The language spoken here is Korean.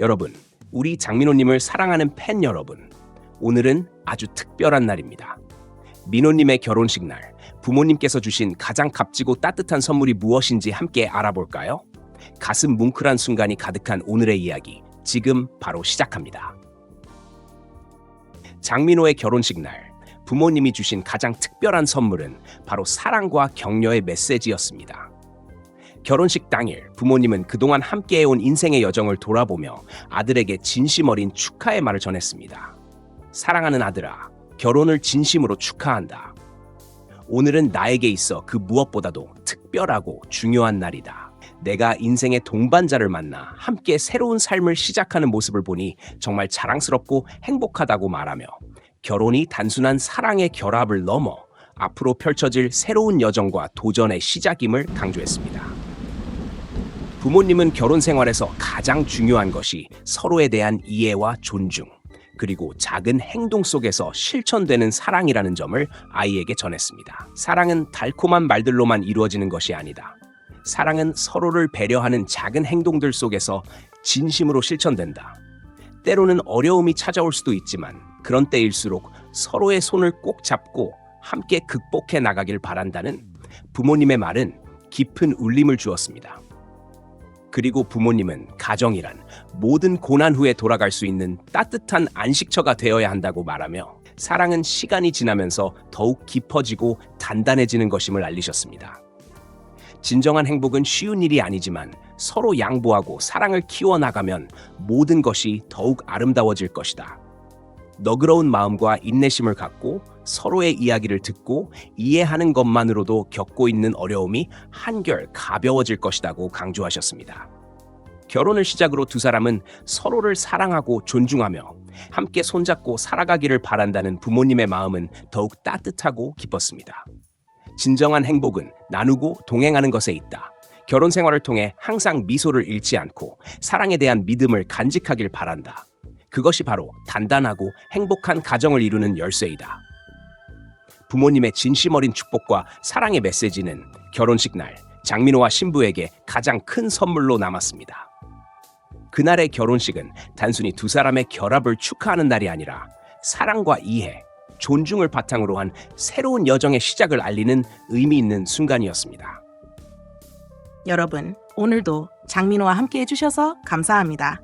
여러분, 우리 장민호님을 사랑하는 팬 여러분, 오늘은 아주 특별한 날입니다. 민호님의 결혼식 날, 부모님께서 주신 가장 값지고 따뜻한 선물이 무엇인지 함께 알아볼까요? 가슴 뭉클한 순간이 가득한 오늘의 이야기, 지금 바로 시작합니다. 장민호의 결혼식 날, 부모님이 주신 가장 특별한 선물은 바로 사랑과 격려의 메시지였습니다. 결혼식 당일 부모님은 그동안 함께해온 인생의 여정을 돌아보며 아들에게 진심 어린 축하의 말을 전했습니다. 사랑하는 아들아, 결혼을 진심으로 축하한다. 오늘은 나에게 있어 그 무엇보다도 특별하고 중요한 날이다. 내가 인생의 동반자를 만나 함께 새로운 삶을 시작하는 모습을 보니 정말 자랑스럽고 행복하다고 말하며 결혼이 단순한 사랑의 결합을 넘어 앞으로 펼쳐질 새로운 여정과 도전의 시작임을 강조했습니다. 부모님은 결혼 생활에서 가장 중요한 것이 서로에 대한 이해와 존중, 그리고 작은 행동 속에서 실천되는 사랑이라는 점을 아이에게 전했습니다. 사랑은 달콤한 말들로만 이루어지는 것이 아니다. 사랑은 서로를 배려하는 작은 행동들 속에서 진심으로 실천된다. 때로는 어려움이 찾아올 수도 있지만 그런 때일수록 서로의 손을 꼭 잡고 함께 극복해 나가길 바란다는 부모님의 말은 깊은 울림을 주었습니다. 그리고 부모님은 가정이란 모든 고난 후에 돌아갈 수 있는 따뜻한 안식처가 되어야 한다고 말하며 사랑은 시간이 지나면서 더욱 깊어지고 단단해지는 것임을 알리셨습니다. 진정한 행복은 쉬운 일이 아니지만 서로 양보하고 사랑을 키워나가면 모든 것이 더욱 아름다워질 것이다. 너그러운 마음과 인내심을 갖고 서로의 이야기를 듣고 이해하는 것만으로도 겪고 있는 어려움이 한결 가벼워질 것이라고 강조하셨습니다. 결혼을 시작으로 두 사람은 서로를 사랑하고 존중하며 함께 손잡고 살아가기를 바란다는 부모님의 마음은 더욱 따뜻하고 기뻤습니다. 진정한 행복은 나누고 동행하는 것에 있다. 결혼 생활을 통해 항상 미소를 잃지 않고 사랑에 대한 믿음을 간직하길 바란다. 그것이 바로 단단하고 행복한 가정을 이루는 열쇠이다. 부모님의 진심 어린 축복과 사랑의 메시지는 결혼식 날 장민호와 신부에게 가장 큰 선물로 남았습니다. 그날의 결혼식은 단순히 두 사람의 결합을 축하하는 날이 아니라 사랑과 이해, 존중을 바탕으로 한 새로운 여정의 시작을 알리는 의미 있는 순간이었습니다. 여러분, 오늘도 장민호와 함께 해주셔서 감사합니다.